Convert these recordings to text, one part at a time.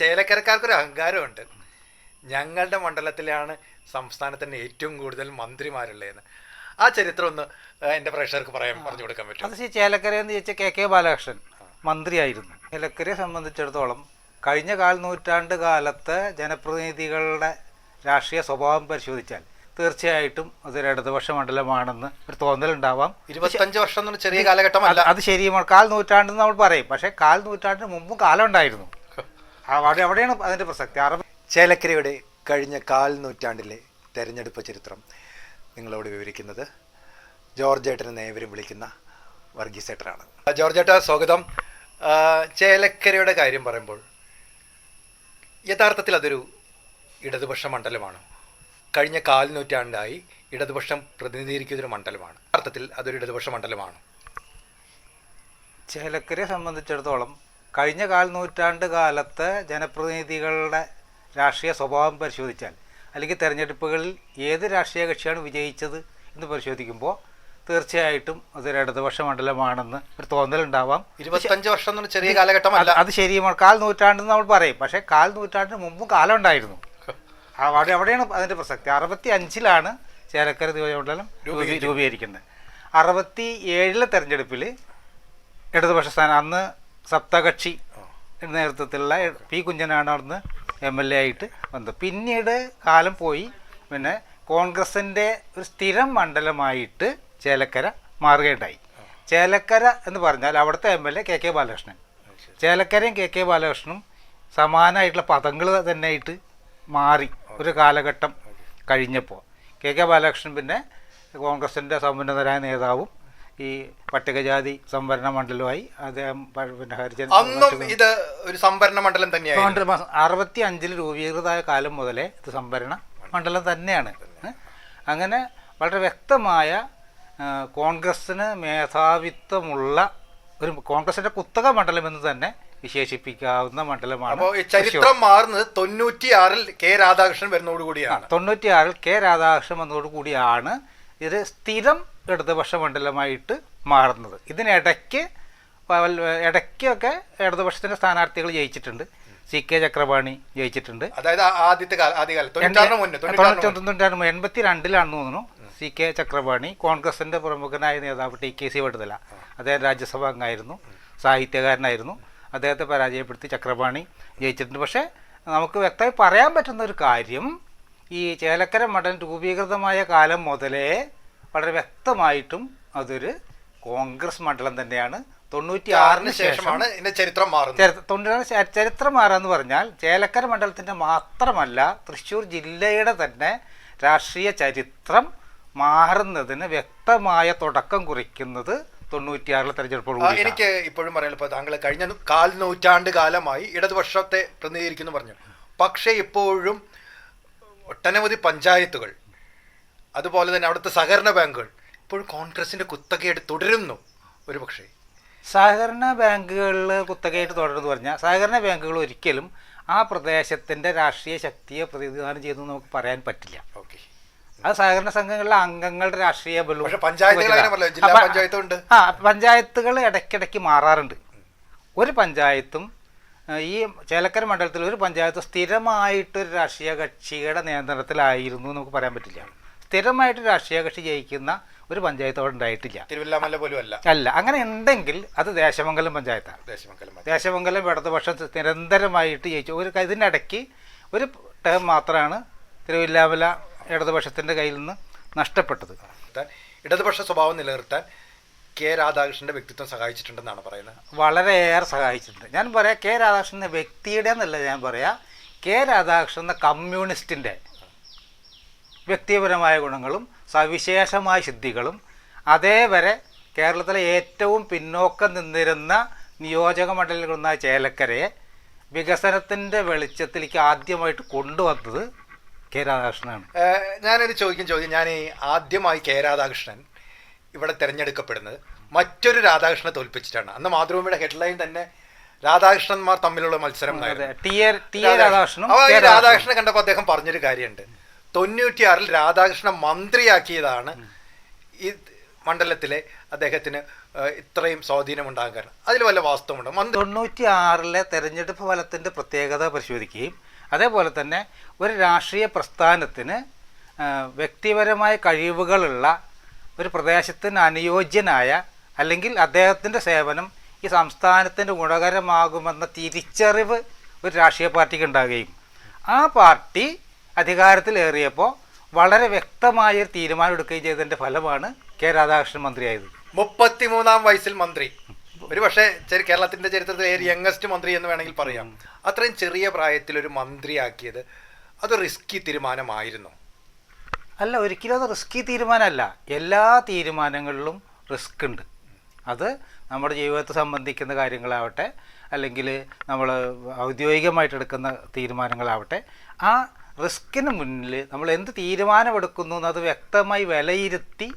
ചേലക്കരക്കാർക്കൊരു അഹങ്കാരമുണ്ട്. ഞങ്ങളുടെ മണ്ഡലത്തിലാണ് സംസ്ഥാനത്തിന് ഏറ്റവും കൂടുതൽ മന്ത്രിമാരുള്ളതെന്ന്. ആ ചരിത്രം ഒന്ന് എന്റെ പ്രേക്ഷകർക്ക് പറയാൻ പറഞ്ഞു കൊടുക്കാൻ പറ്റും അത് ചേലക്കര എന്ന് ചോദിച്ചാൽ കെ കെ ബാലകൃഷ്ണൻ മന്ത്രിയായിരുന്നു. ചേലക്കരയെ സംബന്ധിച്ചിടത്തോളം കഴിഞ്ഞ കാൽ നൂറ്റാണ്ട് കാലത്ത് ജനപ്രതിനിധികളുടെ രാഷ്ട്രീയ സ്വഭാവം പരിശോധിച്ചാൽ തീർച്ചയായിട്ടും അതൊരു ഇടതുപക്ഷ മണ്ഡലമാണെന്ന് ഒരു തോന്നലുണ്ടാവാം. ഇരുപത്തഞ്ച് വർഷം ചെറിയ കാലഘട്ടം അത് ശരിയുമാണ്. കാൽ നൂറ്റാണ്ടെന്ന് നമ്മൾ പറയും. പക്ഷേ കാൽ നൂറ്റാണ്ടിന് മുമ്പും കാലം ഉണ്ടായിരുന്നു. അവിടെ അവിടെയാണ് അതിന്റെ പ്രസക്തി. അറബ് ചേലക്കരയുടെ കഴിഞ്ഞ കാൽ നൂറ്റാണ്ടിലെ തെരഞ്ഞെടുപ്പ് ചരിത്രം. നിങ്ങളോട് വിവരിക്കുന്നത് ജോർജ് ഏട്ടനെ ഏവരും വിളിക്കുന്ന വർഗീസ് ഏട്ടനാണ്. ജോർജ് ഏട്ട സ്വാഗതം. ചേലക്കരയുടെ കാര്യം പറയുമ്പോൾ യഥാർത്ഥത്തിൽ അതൊരു ഇടതുപക്ഷ മണ്ഡലമാണ്. കഴിഞ്ഞ കാൽ നൂറ്റാണ്ടായി ഇടതുപക്ഷം പ്രതിനിധീകരിക്കുന്നൊരു മണ്ഡലമാണ്. യഥാർത്ഥത്തിൽ അതൊരു ഇടതുപക്ഷ മണ്ഡലമാണ്. ചേലക്കരയെ സംബന്ധിച്ചിടത്തോളം കഴിഞ്ഞ കാൽ നൂറ്റാണ്ട് കാലത്ത് ജനപ്രതിനിധികളുടെ രാഷ്ട്രീയ സ്വഭാവം പരിശോധിച്ചാൽ അല്ലെങ്കിൽ തെരഞ്ഞെടുപ്പുകളിൽ ഏത് രാഷ്ട്രീയ കക്ഷിയാണ് വിജയിച്ചത് എന്ന് പരിശോധിക്കുമ്പോൾ തീർച്ചയായിട്ടും അതൊരു ഇടതുപക്ഷ മണ്ഡലമാണെന്ന് ഒരു തോന്നലുണ്ടാവാം. ഇരുപത്തഞ്ച് വർഷം എന്ന് ചെറിയ കാലഘട്ടമല്ല. അത് ശരിയുമാണ് കാൽ നൂറ്റാണ്ടെന്ന് നമ്മൾ പറയും. പക്ഷേ കാൽ നൂറ്റാണ്ടിന് മുമ്പും കാലം ഉണ്ടായിരുന്നു. അവിടെ അവിടെയാണ് അതിന്റെ പ്രസക്തി. അറുപത്തി അഞ്ചിലാണ് ചേലക്കര നിയോജകമണ്ഡലം രൂപീ- രൂപീകരിക്കുന്നത്. അറുപത്തി ഏഴിലെ തെരഞ്ഞെടുപ്പിൽ ഇടതുപക്ഷ സ്ഥാനം. അന്ന് സപ്തകക്ഷി നേതൃത്വത്തിലുള്ള പി കുഞ്ഞനാണ് അവിടുന്ന് എം എൽ എ ആയിട്ട് വന്നത്. പിന്നീട് കാലം പോയി. പിന്നെ കോൺഗ്രസിന്റെ ഒരു സ്ഥിരം മണ്ഡലമായിട്ട് ചേലക്കര മാറുകയുണ്ടായി. ചേലക്കര എന്ന് പറഞ്ഞാൽ അവിടുത്തെ M L A K K Balakrishnan. ചേലക്കരയും K K ബാലകൃഷ്ണനും സമാനമായിട്ടുള്ള പദങ്ങൾ തന്നെയായിട്ട് മാറി ഒരു കാലഘട്ടം കഴിഞ്ഞപ്പോൾ. കെ കെ ബാലകൃഷ്ണൻ പിന്നെ കോൺഗ്രസിന്റെ സമുന്നതരായ നേതാവും ഈ പട്ടികജാതി സംവരണ മണ്ഡലമായി അദ്ദേഹം പിന്നെ ഹരിജൻ അന്നും ഇത് ഒരു സംവരണ മണ്ഡലം തന്നെയാണ് അറുപത്തി അഞ്ചിൽ രൂപീകൃതമായ കാലം മുതലേ ഇത് സംവരണ മണ്ഡലം തന്നെയാണ്. അങ്ങനെ വളരെ വ്യക്തമായ കോൺഗ്രസിന് കോൺഗ്രസ്സിന് മേധാവിത്വമുള്ള ഒരു കോൺഗ്രസിന്റെ കുത്തക മണ്ഡലം എന്ന് തന്നെ വിശേഷിപ്പിക്കാവുന്ന മണ്ഡലമാണ് ചരിത്രം മാറുന്നത് തൊണ്ണൂറ്റിയാറിൽ കെ രാധാകൃഷ്ണൻ വരുന്നതോടുകൂടിയാണ്. തൊണ്ണൂറ്റിയാറിൽ കെ രാധാകൃഷ്ണൻ വന്നതോടുകൂടിയാണ്. ഇത് സ്ഥിരം ഇടതുപക്ഷ മണ്ഡലമായിട്ട് മാറുന്നത്. ഇതിനിടയ്ക്ക് ഇടയ്ക്കൊക്കെ ഇടതുപക്ഷത്തിന്റെ സ്ഥാനാർത്ഥികൾ ജയിച്ചിട്ടുണ്ട്. സി കെ ചക്രപാണി ജയിച്ചിട്ടുണ്ട്. അതായത് ആദ്യത്തെ കാല ആദ്യകാലം തൊണ്ണൂറ്റാറിന് മുന്നേ തൊണ്ണൂറ്റാറിന് മുന്നേ. തൊണ്ണൂറ്റി എൺപത്തി രണ്ടിലാണെന്ന് തോന്നുന്നു സി കെ ചക്രപാണി. കോൺഗ്രസിന്റെ പ്രമുഖനായ നേതാവ് ടി കെ സി വടുതല അദ്ദേഹം രാജ്യസഭാ അംഗമായിരുന്നു സാഹിത്യകാരനായിരുന്നു. അദ്ദേഹത്തെ പരാജയപ്പെടുത്തി ചക്രപാണി ജയിച്ചിട്ടുണ്ട്. പക്ഷേ നമുക്ക് വ്യക്തമായി പറയാൻ പറ്റുന്ന ഒരു കാര്യം ഈ ചേലക്കര മണ്ഡലം രൂപീകൃതമായ കാലം മുതലേ വളരെ വ്യക്തമായിട്ടും അതൊരു കോൺഗ്രസ് മണ്ഡലം തന്നെയാണ്. തൊണ്ണൂറ്റി ആറിന് ശേഷമാണ് ഇതിന്റെ ചരിത്രം മാറുന്നത്. തൊണ്ണൂറ്റി ചരിത്രം മാറാന്ന് പറഞ്ഞാൽ ചേലക്കര മണ്ഡലത്തിന്റെ മാത്രമല്ല തൃശ്ശൂർ ജില്ലയുടെ തന്നെ രാഷ്ട്രീയ ചരിത്രം മാറുന്നതിന് വ്യക്തമായ തുടക്കം കുറിക്കുന്നത് തൊണ്ണൂറ്റിയാറിലെ തെരഞ്ഞെടുപ്പോട് എനിക്ക് ഇപ്പോഴും പറയാനുള്ള ഇപ്പോൾ താങ്കൾ കഴിഞ്ഞ കാൽ നൂറ്റാണ്ട് കാലമായി ഇടതുപക്ഷത്തെ പ്രതിനിധീകരിക്കുന്നു പറഞ്ഞു. പക്ഷേ ഇപ്പോഴും ഒട്ടനവധി പഞ്ചായത്തുകൾ അതുപോലെ തന്നെ അവിടുത്തെ സഹകരണ ബാങ്കുകൾ. ഇപ്പോഴും കോൺഗ്രസിന്റെ കുത്തകയായിട്ട് തുടരുന്നു ഒരു പക്ഷേ സഹകരണ ബാങ്കുകളിൽ കുത്തകയായിട്ട് തുടരുന്നു പറഞ്ഞാൽ സഹകരണ ബാങ്കുകൾ ഒരിക്കലും ആ പ്രദേശത്തിന്റെ രാഷ്ട്രീയ ശക്തിയെ പ്രതിനിധാനം ചെയ്തു നമുക്ക് പറയാൻ പറ്റില്ല. ഓക്കെ. അത് സഹകരണ സംഘങ്ങളിലെ അംഗങ്ങളുടെ രാഷ്ട്രീയ ബലവും പക്ഷെ പഞ്ചായത്തുകൾ ജില്ലാ പഞ്ചായത്തും ഉണ്ട്. ആ പഞ്ചായത്തുകൾ ഇടയ്ക്കിടയ്ക്ക് മാറാറുണ്ട്. ഒരു പഞ്ചായത്തും ഈ ചേലക്കര മണ്ഡലത്തിൽ ഒരു പഞ്ചായത്ത് സ്ഥിരമായിട്ട് ഒരു രാഷ്ട്രീയ കക്ഷിയുടെ നിയന്ത്രണത്തിലായിരുന്നു നമുക്ക് പറയാൻ പറ്റില്ല. സ്ഥിരമായിട്ട് രാഷ്ട്രീയ കക്ഷി ജയിക്കുന്ന ഒരു പഞ്ചായത്ത് അവിടെ ഉണ്ടായിട്ടില്ല. തിരുവല്ലാമല പോലും അല്ല അല്ല അങ്ങനെ ഉണ്ടെങ്കിൽ അത് ദേശമംഗലം പഞ്ചായത്താണ്. ദേശമംഗലം. ദേശമംഗലം ഇടതുപക്ഷം നിരന്തരമായിട്ട് ജയിച്ചു. ഒരു ഇതിനിടയ്ക്ക് ഒരു ടേം മാത്രമാണ് തിരുവല്ലാമല ഇടതുപക്ഷത്തിന്റെ കയ്യിൽ നിന്ന് നഷ്ടപ്പെട്ടത്. ഇടതുപക്ഷ സ്വഭാവം നിലനിർത്താൻ കെ രാധാകൃഷ്ണന്റെ വ്യക്തിത്വം സഹായിച്ചിട്ടുണ്ടെന്നാണ് പറയുന്നത്. വളരെയേറെ സഹായിച്ചിട്ടുണ്ട്. ഞാൻ പറയാം കെ രാധാകൃഷ്ണൻ എന്ന വ്യക്തിയുടെ എന്നല്ല ഞാൻ പറയാം കെ രാധാകൃഷ്ണൻ എന്ന കമ്മ്യൂണിസ്റ്റിന്റെ വ്യക്തിപരമായ ഗുണങ്ങളും സവിശേഷമായ സിദ്ധികളും അതേവരെ കേരളത്തിലെ ഏറ്റവും പിന്നോക്കം നിന്നിരുന്ന നിയോജക മണ്ഡലങ്ങളൊന്നായ ചേലക്കരയെ വികസനത്തിന്റെ വെളിച്ചത്തിലേക്ക് ആദ്യമായിട്ട് കൊണ്ടുവന്നത് കെ രാധാകൃഷ്ണനാണ്. ഞാനൊരു ചോദിക്കും ചോദ്യം ഞാൻ ഈ ആദ്യമായി കെ രാധാകൃഷ്ണൻ ഇവിടെ തിരഞ്ഞെടുക്കപ്പെടുന്നത് മറ്റൊരു രാധാകൃഷ്ണനെ തോൽപ്പിച്ചിട്ടാണ്. അന്ന് മാതൃഭൂമിയുടെ ഹെഡ്ലൈൻ തന്നെ രാധാകൃഷ്ണന്മാർ തമ്മിലുള്ള മത്സരം കെ രാധാകൃഷ്ണനെ. കണ്ടപ്പോൾ അദ്ദേഹം പറഞ്ഞൊരു കാര്യമുണ്ട്. തൊണ്ണൂറ്റിയാറിൽ രാധാകൃഷ്ണൻ മന്ത്രിയാക്കിയതാണ് ഈ മണ്ഡലത്തിലെ അദ്ദേഹത്തിന് ഇത്രയും സ്വാധീനം ഉണ്ടാകാൻ കാരണം. അതിൽ വല്ല വാസ്തവമുണ്ടോ? മന്ത്രി തൊണ്ണൂറ്റി ആറിലെ തെരഞ്ഞെടുപ്പ് ഫലത്തിന്റെ പ്രത്യേകത പരിശോധിക്കുകയും അതേപോലെ തന്നെ ഒരു രാഷ്ട്രീയ പ്രസ്ഥാനത്തിന് വ്യക്തിപരമായ കഴിവുകളുള്ള ഒരു പ്രദേശത്തിന് അനുയോജ്യനായ അല്ലെങ്കിൽ അദ്ദേഹത്തിന്റെ സേവനം ഈ സംസ്ഥാനത്തിന് ഗുണകരമാകുമെന്ന തിരിച്ചറിവ് ഒരു രാഷ്ട്രീയ പാർട്ടിക്ക് ഉണ്ടാകുകയും ആ പാർട്ടി അധികാരത്തിലേറിയപ്പോൾ വളരെ വ്യക്തമായ ഒരു തീരുമാനം എടുക്കുകയും ചെയ്തതിന്റെ ഫലമാണ് കെ രാധാകൃഷ്ണൻ മന്ത്രിയായത്. മുപ്പത്തിമൂന്നാം വയസ്സിൽ മന്ത്രി. ഒരു പക്ഷേ കേരളത്തിന്റെ കേരളത്തിന്റെ ചരിത്രത്തിലെ യങ്ങസ്റ്റ് മന്ത്രി എന്ന് വേണമെങ്കിൽ പറയാം. അത്രയും ചെറിയ പ്രായത്തിൽ ഒരു മന്ത്രിയാക്കിയത് അത് റിസ്കി തീരുമാനമായിരുന്നു. അല്ല ഒരിക്കലും അത് റിസ്കി തീരുമാനമല്ല. എല്ലാ തീരുമാനങ്ങളിലും റിസ്ക് ഉണ്ട്. അത് നമ്മുടെ ജീവിതത്തെ സംബന്ധിക്കുന്ന കാര്യങ്ങളാവട്ടെ അല്ലെങ്കിൽ നമ്മൾ ഔദ്യോഗികമായിട്ട് എടുക്കുന്ന തീരുമാനങ്ങളാവട്ടെ ആ റിസ്കിന് മുന്നിൽ നമ്മൾ എന്ത് തീരുമാനമെടുക്കുന്നു എന്നത് വ്യക്തമായി വിലയിരുത്തി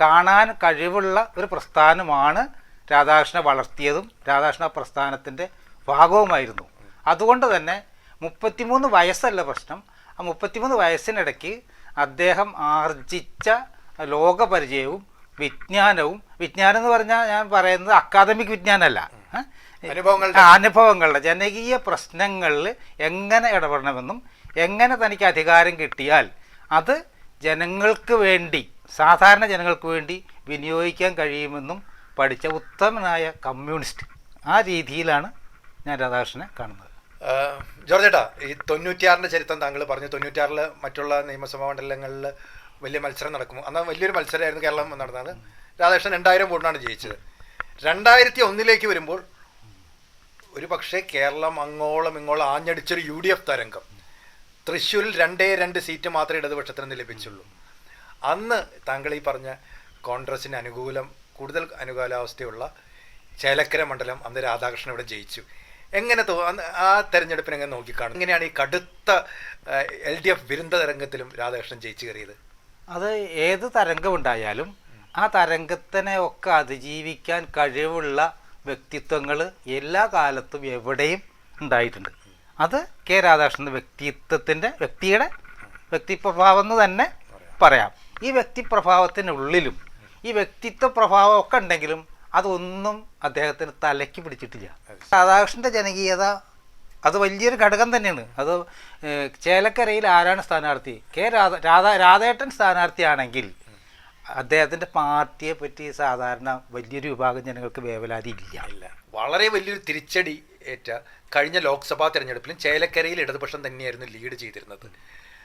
കാണാൻ കഴിവുള്ള ഒരു പ്രസ്ഥാനമാണ് രാധാകൃഷ്ണ വളർത്തിയതും രാധാകൃഷ്ണ പ്രസ്ഥാനത്തിന്റെ ഭാഗവുമായിരുന്നു. അതുകൊണ്ട് തന്നെ മുപ്പത്തിമൂന്ന് വയസ്സല്ല പ്രശ്നം. ആ മുപ്പത്തിമൂന്ന് വയസ്സിനിടയ്ക്ക് അദ്ദേഹം ആർജിച്ച ലോകപരിചയവും വിജ്ഞാനവും വിജ്ഞാനം എന്ന് പറഞ്ഞാൽ ഞാൻ പറയുന്നത് അക്കാദമിക് വിജ്ഞാനമല്ല. അനുഭവങ്ങളുടെ- അനുഭവങ്ങളുടെ ജനകീയ പ്രശ്നങ്ങളിൽ എങ്ങനെ ഇടപെടണമെന്നും എങ്ങനെ തനിക്ക് അധികാരം കിട്ടിയാൽ അത് ജനങ്ങൾക്ക് വേണ്ടി സാധാരണ ജനങ്ങൾക്ക് വേണ്ടി വിനിയോഗിക്കാൻ കഴിയുമെന്നും പഠിച്ച ഉത്തമനായ കമ്മ്യൂണിസ്റ്റ് ആ രീതിയിലാണ് ഞാൻ രാധാകൃഷ്ണനെ കാണുന്നത്. ജോർജേട്ടാ ഈ തൊണ്ണൂറ്റിയാറിന്റെ ചരിത്രം താങ്കൾ പറഞ്ഞു. തൊണ്ണൂറ്റിയാറിൽ മറ്റുള്ള നിയമസഭാ മണ്ഡലങ്ങളിൽ വലിയ മത്സരം നടക്കും അന്ന് വലിയൊരു മത്സരമായിരുന്നു കേരളം നടന്നത്. രാധാകൃഷ്ണൻ രണ്ടായിരം വോട്ടിനാണ് ജയിച്ചത്. രണ്ടായിരത്തി ഒന്നിലേക്ക് വരുമ്പോൾ ഒരു പക്ഷേ കേരളം അങ്ങോളം ഇങ്ങോളം ആഞ്ഞടിച്ചൊരു യു ഡി എഫ് തരംഗം. തൃശ്ശൂരിൽ രണ്ടേ രണ്ട് സീറ്റ് മാത്രമേ ഇടതുപക്ഷത്തിന് ലഭിച്ചുള്ളൂ. അന്ന് താങ്കൾ ഈ പറഞ്ഞ കോൺഗ്രസിന് അനുകൂലം കൂടുതൽ അനുകൂലാവസ്ഥയുള്ള ചേലക്കര മണ്ഡലം അന്ന് രാധാകൃഷ്ണൻ ഇവിടെ ജയിച്ചു. എങ്ങനെ തോ ആ തെരഞ്ഞെടുപ്പിനെ എങ്ങനെ നോക്കിക്കാണും? എങ്ങനെയാണ് ഈ കടുത്ത എൽ ഡി എഫ് വിരുദ്ധ തരംഗത്തിലും രാധാകൃഷ്ണൻ ജയിച്ചു കയറിയത്? അത് ഏത് തരംഗമുണ്ടായാലും ആ തരംഗത്തിനെ ഒക്കെ അതിജീവിക്കാൻ കഴിവുള്ള വ്യക്തിത്വങ്ങൾ എല്ലാ കാലത്തും എവിടെയും ഉണ്ടായിട്ടുണ്ട്. അത് കെ രാധാകൃഷ്ണന്റെ വ്യക്തിത്വത്തിന്റെ വ്യക്തിയുടെ വ്യക്തിപ്രഭാവം എന്ന് തന്നെ പറയാം. ഈ വ്യക്തിപ്രഭാവത്തിനുള്ളിലും ഈ വ്യക്തിത്വ പ്രഭാവം ഒക്കെ ഉണ്ടെങ്കിലും അതൊന്നും അദ്ദേഹത്തിന് തലയ്ക്ക് പിടിച്ചിട്ടില്ല. രാധാകൃഷ്ണന്റെ ജനകീയത അത് വലിയൊരു ഘടകം തന്നെയാണ്. അത് ചേലക്കരയിൽ ആരാണ് സ്ഥാനാർത്ഥി? കെ രാധ രാധ രാധേട്ടൻ സ്ഥാനാർത്ഥിയാണെങ്കിൽ അദ്ദേഹത്തിന്റെ പാർട്ടിയെ പറ്റി സാധാരണ വലിയൊരു വിഭാഗം ജനങ്ങൾക്ക് വേവലാതി ഇല്ല. ഇല്ല. വളരെ വലിയൊരു തിരിച്ചടി ഏറ്റ കഴിഞ്ഞ ലോക്സഭാ തെരഞ്ഞെടുപ്പിലും ചേലക്കരയിൽ ഇടതുപക്ഷം തന്നെയായിരുന്നു ലീഡ് ചെയ്തിരുന്നത്.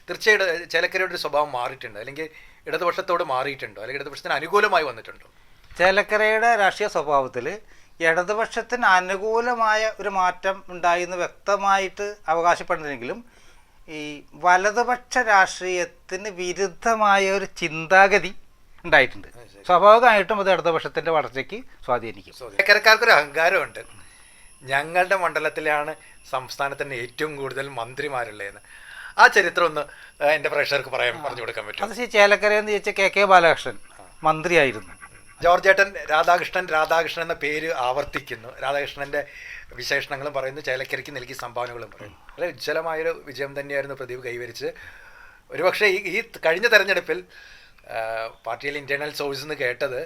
തീർച്ചയായിട്ടും ചേലക്കരയുടെ ഒരു സ്വഭാവം മാറിയിട്ടുണ്ട്. അല്ലെങ്കിൽ ഇടതുപക്ഷത്തോട് മാറിയിട്ടുണ്ടോ? അല്ലെങ്കിൽ ഇടതുപക്ഷത്തിന് അനുകൂലമായി വന്നിട്ടുണ്ടോ? ചേലക്കരയുടെ രാഷ്ട്രീയ സ്വഭാവത്തിൽ ഇടതുപക്ഷത്തിന് അനുകൂലമായ ഒരു മാറ്റം ഉണ്ടായെന്ന് വ്യക്തമായിട്ട് അവകാശപ്പെടുന്നെങ്കിലും ഈ വലതുപക്ഷ രാഷ്ട്രീയത്തിന് വിരുദ്ധമായ ഒരു ചിന്താഗതി ഉണ്ടായിട്ടുണ്ട്. സ്വാഭാവികമായിട്ടും അത് ഇടതുപക്ഷത്തിന്റെ വളർച്ചയ്ക്ക് സ്വാധീനിക്കും. ഇടക്കരക്കാർക്കൊരു അഹങ്കാരമുണ്ട്. ഞങ്ങളുടെ മണ്ഡലത്തിലാണ് സംസ്ഥാനത്തിന് ഏറ്റവും കൂടുതൽ മന്ത്രിമാരുള്ളതെന്ന്. ആ ചരിത്രം ഒന്ന് എന്റെ എന്റെ പ്രേക്ഷകർക്ക് പറയാൻ പറഞ്ഞു കൊടുക്കാൻ പറ്റും അത് ചേലക്കര എന്ന് ചോദിച്ചാൽ കെ കെ ബാലകൃഷ്ണൻ മന്ത്രിയായിരുന്നു. ജോർജ് ഏട്ടൻ രാധാകൃഷ്ണൻ രാധാകൃഷ്ണൻ എന്ന പേര് ആവർത്തിക്കുന്നു. രാധാകൃഷ്ണന്റെ വിശേഷണങ്ങളും പറയുന്നു. ചേലക്കരയ്ക്ക് നൽകിയ സംഭാവനകളും പറയുന്നു. വളരെ ഉജ്ജ്വലമായൊരു വിജയം തന്നെയായിരുന്നു പ്രദീപ് കൈവരിച്ച് ഒരുപക്ഷെ ഈ ഈ കഴിഞ്ഞ തെരഞ്ഞെടുപ്പിൽ പാർട്ടിയിലെ ഇന്റേണൽ സോഴ്സ് എന്ന് കേട്ടത്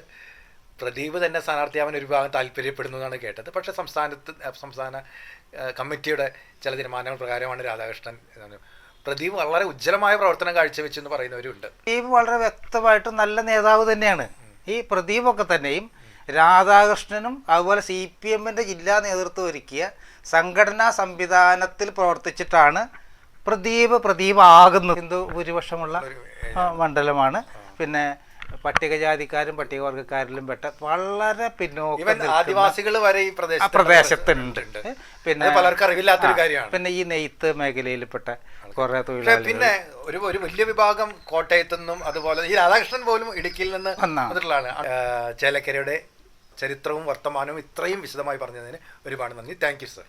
പ്രദീപ് തന്നെ സ്ഥാനാർത്ഥിയാവാൻ ഒരു ഭാഗം താല്പര്യപ്പെടുന്നു എന്നാണ് കേട്ടത്. പക്ഷേ സംസ്ഥാനത്ത് സംസ്ഥാന കമ്മിറ്റിയുടെ ചില തീരുമാനങ്ങൾ പ്രകാരമാണ് രാധാകൃഷ്ണൻ. പ്രദീപ് വളരെ ഉജ്ജ്വലമായ പ്രവർത്തനം കാഴ്ചവെച്ചു എന്ന് പറയുന്നവരുണ്ട്. പ്രദീപ് വളരെ വ്യക്തമായിട്ടും നല്ല നേതാവ് തന്നെയാണ്. ഈ പ്രദീപൊക്കെ തന്നെയും രാധാകൃഷ്ണനും അതുപോലെ സി പി എമ്മിന്റെ ജില്ലാ നേതൃത്വം ഒരുക്കിയ സംഘടനാ സംവിധാനത്തിൽ പ്രവർത്തിച്ചിട്ടാണ് പ്രദീപ് പ്രദീപ് ആകുന്നത് ഹിന്ദു ഭൂരിപക്ഷമുള്ള മണ്ഡലമാണ്. പിന്നെ പട്ടികജാതിക്കാരും പട്ടികവർഗക്കാരിലും പെട്ട വളരെ പിന്നോക്കം ആദിവാസികൾ വരെ ഈ പ്രദേശത്തുണ്ട്. പിന്നെ പലർക്കും അറിവില്ലാത്തൊരു കാര്യമാണ്. പിന്നെ ഈ നെയ്ത്ത് മേഖലയിൽപ്പെട്ട കുറെ തൊഴിലാളികൾ. പിന്നെ ഒരു ഒരു വലിയ വിഭാഗം കോട്ടയത്തു നിന്നും അതുപോലെ ഈ രാധാകൃഷ്ണൻ പോലും ഇടുക്കിയിൽ നിന്ന്. വന്നിട്ടുള്ളതാണ്. ചേലക്കരയുടെ ചരിത്രവും വർത്തമാനവും ഇത്രയും വിശദമായി പറഞ്ഞതിന് ഒരുപാട് നന്ദി. Thank you sir